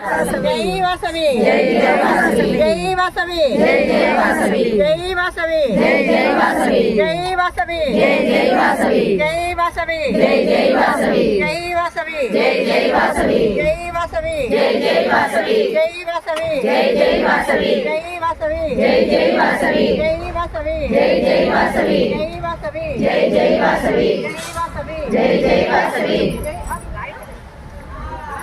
జై వాసవి జై వాసవి జై వాసవి జై వాసవి జై వాసవి జై వాసవి జై వాసవి జై వాసవి జై జై వాసవి జై వాసవి జై జై వాసవి జై వాసవి జై జై వాసవి జై వాసవి జై జై వాసవి జై వాసవి జై జై వాసవి జై వాసవి జై జై వాసవి జై వాసవి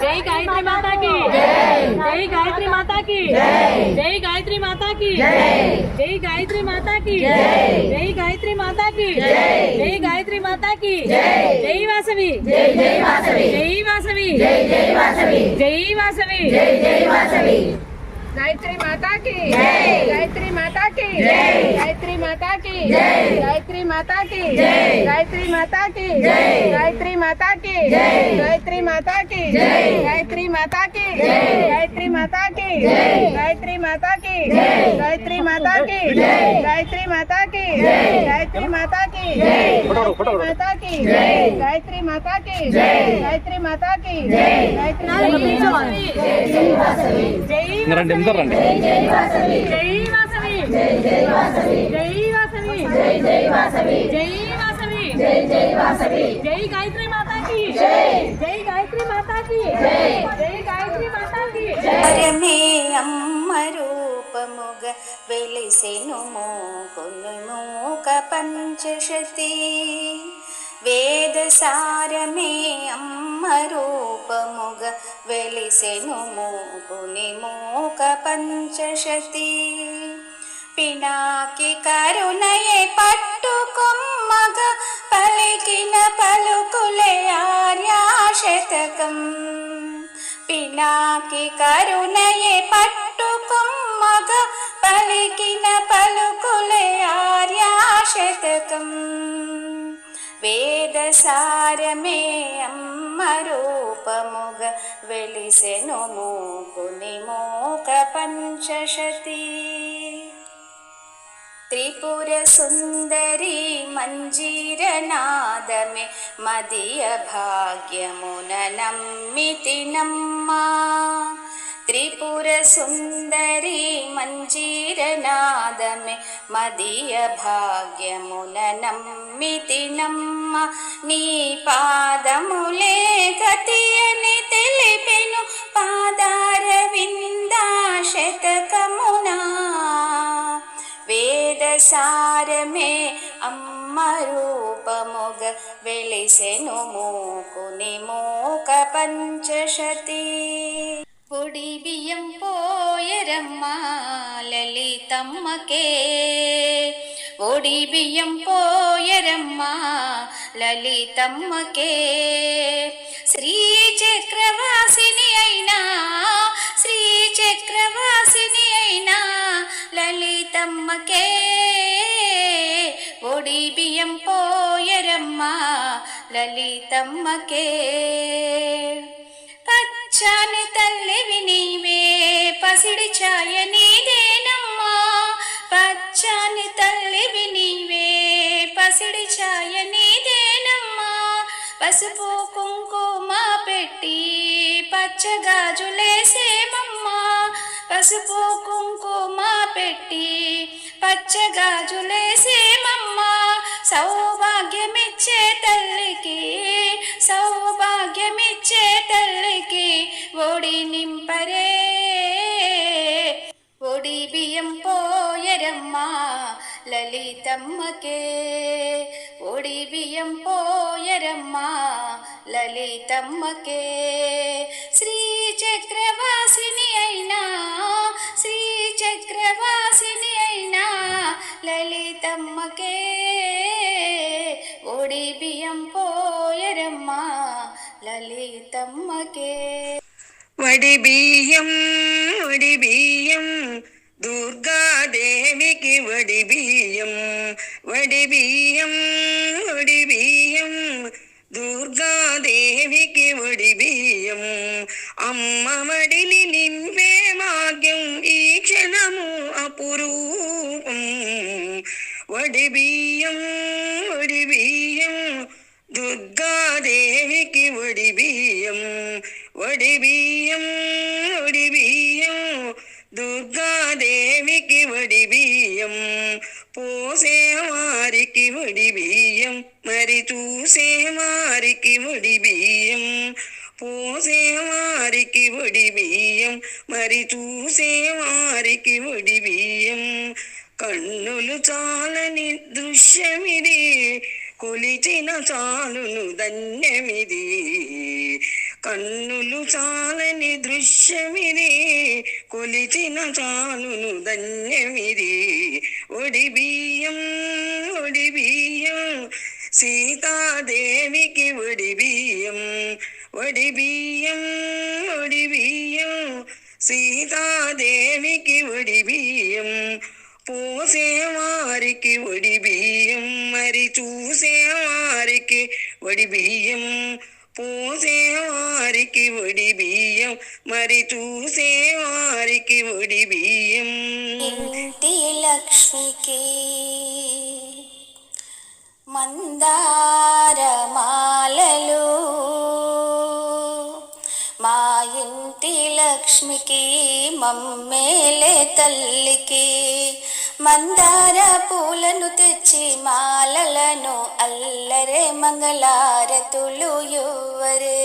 जय गायत्री माता की। जय गायत्री माता की। जय गायत्री माता की। जय गायत्री माता की। जय गायत्री माता की। जय गायत्री माता की। जय वासवी। जय जय वासवी। जय वासवी। जय वासवी। जय वासवी जय जय वासवी। गायत्री माता की जय गायत्री माता की जय गायत्री माता की जय गायत्री माता की जय गायत्री माता की जय गायत्री माता की जय गायत्री माता की जय गायत्री माता की जय गायत्री माता की जय गायत्री माता की जय गायत्री माता की जय गायत्री माता की जय गायत्री माता की जय गायत्री माता की जय गायत्री माता की जय गायत्री माता की जय गायत्री जय ఇద్దరు రండి వెలిసెను మోకొను మూక వేద సారమే అమ్మ రూపముగ వెలిసెను మూకుని మూక పంచశతి. పినాకి కరుణయే పట్టుకొమ్మగ పలికిన పలుకులే ఆర్యాశతకం. పినాకి కరుణయే పట్టుకొమ్మగ పలికిన పలుకులే ఆర్యాశతకం. वेदसारमे अम्बरूपमुगवेलिसे नुमुनिमोकपञ्चशती त्रिपुरसुन्दरी मञ्जीरनादमे मदीयभाग्यमुननं मिति नम्मा। त्रिपुरसुन्दरी मञ्जीरनादमे मदीयभाग्यमुन नम्मिति नम्म नीपादमुले गतियनि తెలిపెను పాదార విందాశతకమునా వేదసారమే అమ్మ రూపముగ వెలిసెను మూకుని మూక పంచశతి పొడి బియ్యం పోయరమ్మా లలితమ్మకే. ఒడి బియ్యం పోయరమ్మా లలితమ్మకే. శ్రీ చక్రవాసిని అయినా శ్రీ చక్రవాసిని అయినా లలితమ్మకే. ఒడి బియ్యం పోయరమ్మా లలితమ్మకే. పసుపు కుంకుమ పెట్టి పచ్చగాజులేసేమమ్మా పసుపు కుంకుమ పెట్టి పచ్చగాజులేసేమమ్మా సౌభాగ్యమిచ్చే తల్లికి సౌభాగ్యమిచ్చే తల్లికి ఒడి నింపరే. ఒడి బియ్యం పోయరమ్మా లలితమ్మకే. ఒడి బియ్యం పోయరమ్మా లలితమ్మకే శ్రీ చక్రవాసిని అయినా శ్రీ చక్రవాసిని అయినా లలితమ్మకే ఒడి బియ్యం పోయరమ్మా లలితమ్మకే వడి బియ్యం వడి బియ్యం దుర్గాదేవికి వడి దుర్గాదేవికి ఒడి బియ్యం అమ్మ మడిని నింపే భాగ్యం ఈ క్షణము అపురూపం. ఒడి బియ్యం ఒడి బియ్యం దుర్గాదేవికి ఒడి బియ్యం ఒడి బియ్యం ఒడి బియ్యం దుర్గాదేవికి వడి బియ్యం పోసే వారికి వడి బియ్యం మరి చూసేవా వారికి ఒడి బియ్యం. పోసే వారికి ఒడి బియ్యం. మరి చూసే వారికి ఒడి బియ్యం. కన్నులు చాలని దృశ్యమిది. కొలిచిన చాలును ధన్యమిది. కన్నులు చాలని దృశ్యమిది. కొలిచిన చాలును ధన్యమిది. ఒడి బియ్యం. సీతాదేవికి ఒడి బియ్యం ఒడి బియ్యం ఒడి బియ్యం సీతాదేవికి ఒడి బియ్యం పోసే వారికి ఒడి బియ్యం మరి చూసే వారికి ఒడి బియ్యం పోసే వారికి ఒడి బియ్యం మరి చూసే వారికి ఒడి బియ్యం ఇంటి లక్ష్మికి మందారమాలలు. మా ఇంటి లక్ష్మికి మమ్మేలే తల్లికి మందార పూలను తెచ్చి మాలలను అల్లరే మంగళారతులు యువరే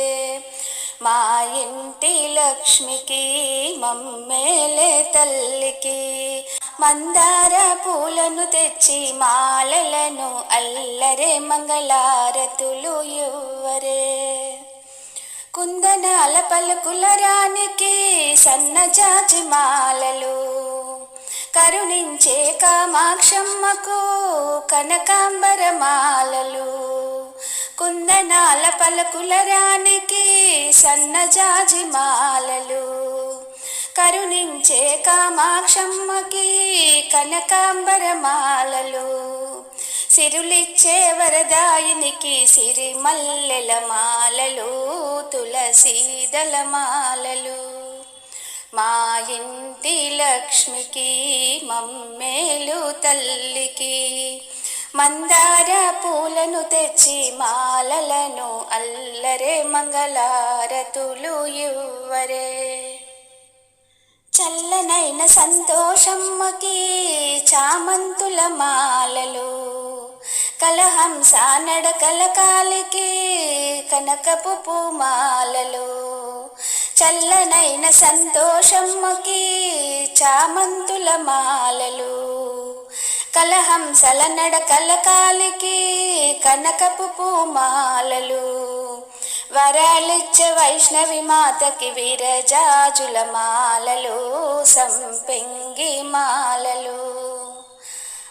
మా ఇంటి లక్ష్మికి మమ్మేలే తల్లికి మందార పూలను తెచ్చి మాలలను అల్లరే మంగళారతులు యువరే కుందనాల పలుకుల రానికి సన్నజాజి మాలలు. కరుణించే కామాక్షమ్మకు కనకాంబర మాలలు. కుందనాల పలుకుల రానికి సన్నజాజి మాలలు. కరుణించే కామాక్షమ్మకి కనకాంబరమాలలు. సిరులిచ్చే వరదాయినికి సిరి మల్లెల మాలలు తులసీదల మాలలు మా ఇంటి లక్ష్మికి మమ్మేలు తల్లికి మందార పూలను తెచ్చి మాలలను అల్లరే మంగళారతులు ఇవ్వరే. చల్లనైన సంతోషమ్మకి చామంతుల మాలలు కలహంస నడకల కాలికి కనకపు పూమాలలు. చల్లనైన సంతోషమ్మకి చామంతుల మాలలు కలహంసల నడకల కాలికి కనకపు పూమాలలు. వరాలిచ్చ వైష్ణవి మాతకి విరజాజుల మాలలు సంపెంగి మాలలు.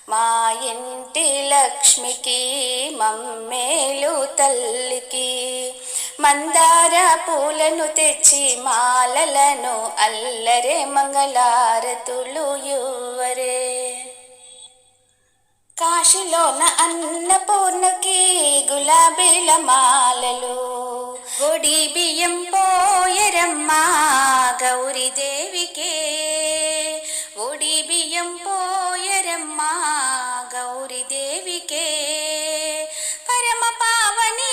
మా ఇంటి లక్ష్మికి మమ్మేలు తల్లికి మందార పూలను తెచ్చి మాలలను అల్లరే మంగళారతులు యువరే. కాశీలోన అన్నపూర్ణకి గులాబీల మాలలు. ఒడి బియ్యం పోయరమ్మా గౌరీదేవికే ఒడి బియ్యం పోయరమ్మా గౌరీదేవికే పరమ పావని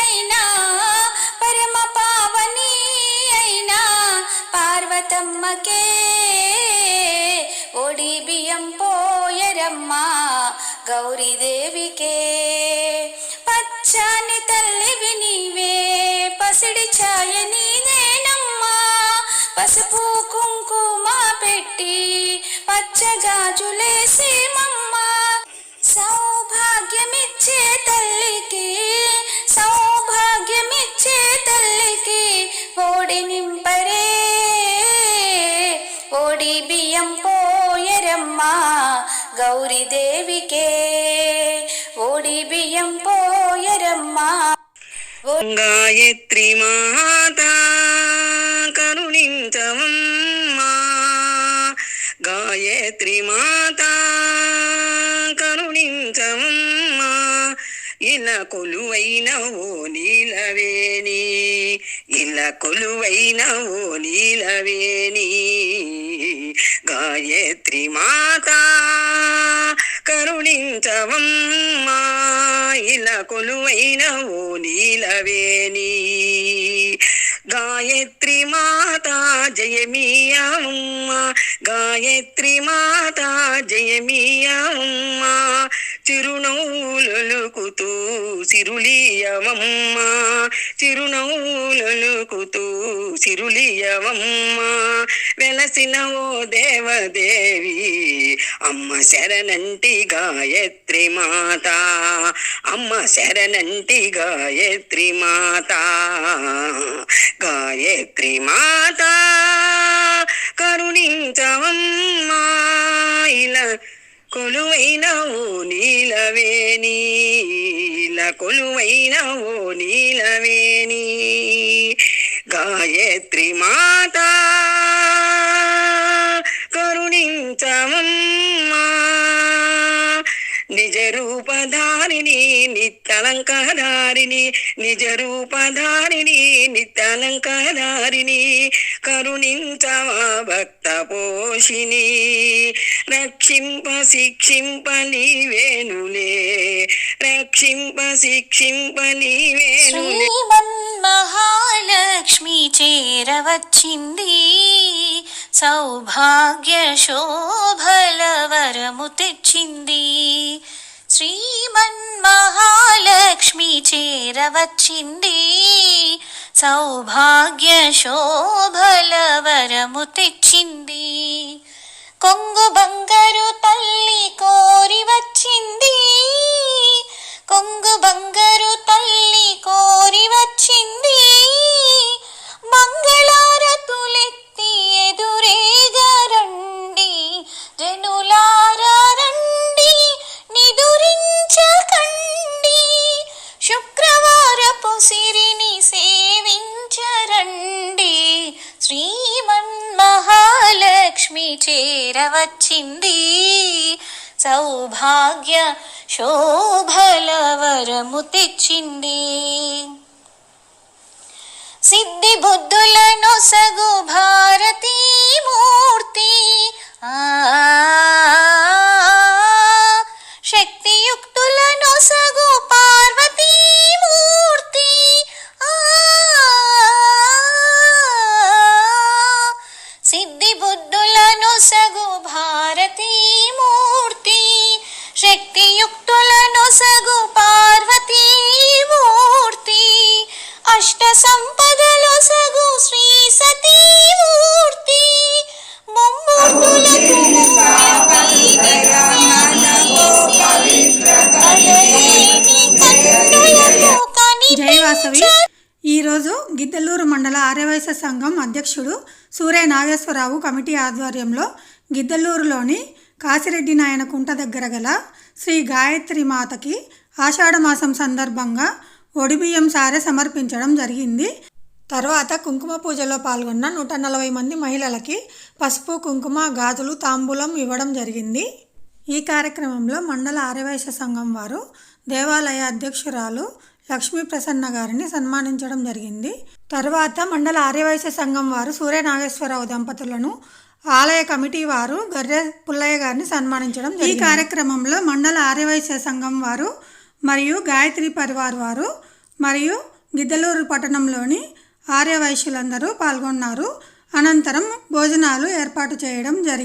అయినా పరమ పావని అయినా పార్వతమ్మకే ఒడి బియ్యం పోయరమ్మా గౌరీదేవికే పచ్చాని తల్లివి నీవే పసిడి ఛాయ నీదేనమ్మా పసుపు కుంకుమ పెట్టి పచ్చగాజులేసేమమ్మ సౌభాగ్యమిచ్చే తల్లికి సౌభాగ్యమిచ్చే తల్లికి ఓడి నింపరే. ఓడి బియ్యం పోయరమ్మా గౌరీదేవికే. ఓడి బియ్యం పోయరమ్మా గాయత్రి మాత కరుణించవమ్మా. గాయత్రి మాత కరుణించవమ్మా. ఇలా కొలువైన ఓ నీలవేణి ఇలా కొలువైన ఓ నీలవేణి. గాయత్రి మాత కరుణించవమ్మా. ఇలా కొలువైన ఓ నీలవేణి. గాయత్రి మాత జయమీయమ్మ గాయత్రి మాత సిరులియవమ్మ చిరునవ్వులొలుకుతూ సిరులియవమ్మ వెలసిన ఓ దేవదేవి అమ్మ శరణంటి గాయత్రి మాత అమ్మ శరణంటి గాయత్రి మాత. గాయత్రి మాత కరుణించవమ్మా ఇలా కొలువైన ఓ నీలవేణి కొలువైన ఓ నీలవేణి గాయత్రి మాత కరుణించవమ్మా నిజ రూపధారిణి నిత్యలంకారిణి నిజ రూపధారిణి నిత్యలంకారిణి కరుణించవా భక్త పోషిణి రక్షింప శిక్షింప నీవేనులే. రక్షింప శిక్షింప నీవేనులే. మహాలక్ష్మి చేరవచ్చింది. సౌభాగ్య శోభల వరము తెచ్చింది శ్రీమన్మహాలక్ష్మి చేరవచ్చింది. సౌభాగ్య శోభల వరము తెచ్చింది. కొంగు బంగారు తల్లి కోరి వచ్చింది. కొంగు బంగారు తల్లి వచ్చింది. సౌభాగ్య శోభల వరము తెచ్చింది. సిద్ధి బుద్ధులను సగు భారతీ మూర్తి. ఆ శక్తియుక్తులను సగు పార్వతీ మూర్తి. ఆ సిద్ధి బుద్ధు శక్తియుక్తులను సగు పార్వతీ మూర్తి. అష్ట సంపదలు సగు శ్రీ సతీ మూర్తి. ముమ్మూర్తులకు జై వాసవి. ఈరోజు గిద్దలూరు మండల ఆర్యవైశ్య సంఘం అధ్యక్షుడు సూర్య నాగేశ్వరరావు కమిటీ ఆధ్వర్యంలో గిద్దలూరులోని కాసిరెడ్డి నాయన కుంట దగ్గర గల శ్రీ గాయత్రి మాతకి ఆషాఢమాసం సందర్భంగా ఒడిబియ్యం సారె సమర్పించడం జరిగింది. తర్వాత కుంకుమ పూజలో పాల్గొన్న నూట నలభై మంది మహిళలకి పసుపు కుంకుమ గాజులు తాంబూలం ఇవ్వడం జరిగింది. ఈ కార్యక్రమంలో మండల ఆర్యవైశ్య సంఘం వారు దేవాలయ అధ్యక్షురాలు లక్ష్మీ ప్రసన్న గారిని సన్మానించడం జరిగింది. తర్వాత మండల ఆర్యవైశ్య సంఘం వారు సూర్య నాగేశ్వరరావు దంపతులను ఆలయ కమిటీ వారు గర్రె పుల్లయ్య గారిని సన్మానించడం ఈ కార్యక్రమంలో మండల ఆర్యవైశ్య సంఘం వారు మరియు గాయత్రి పరివార్ వారు మరియు గిద్దలూరు పట్టణంలోని ఆర్యవైశ్యులందరూ పాల్గొన్నారు. అనంతరం భోజనాలు ఏర్పాటు చేయడం జరిగింది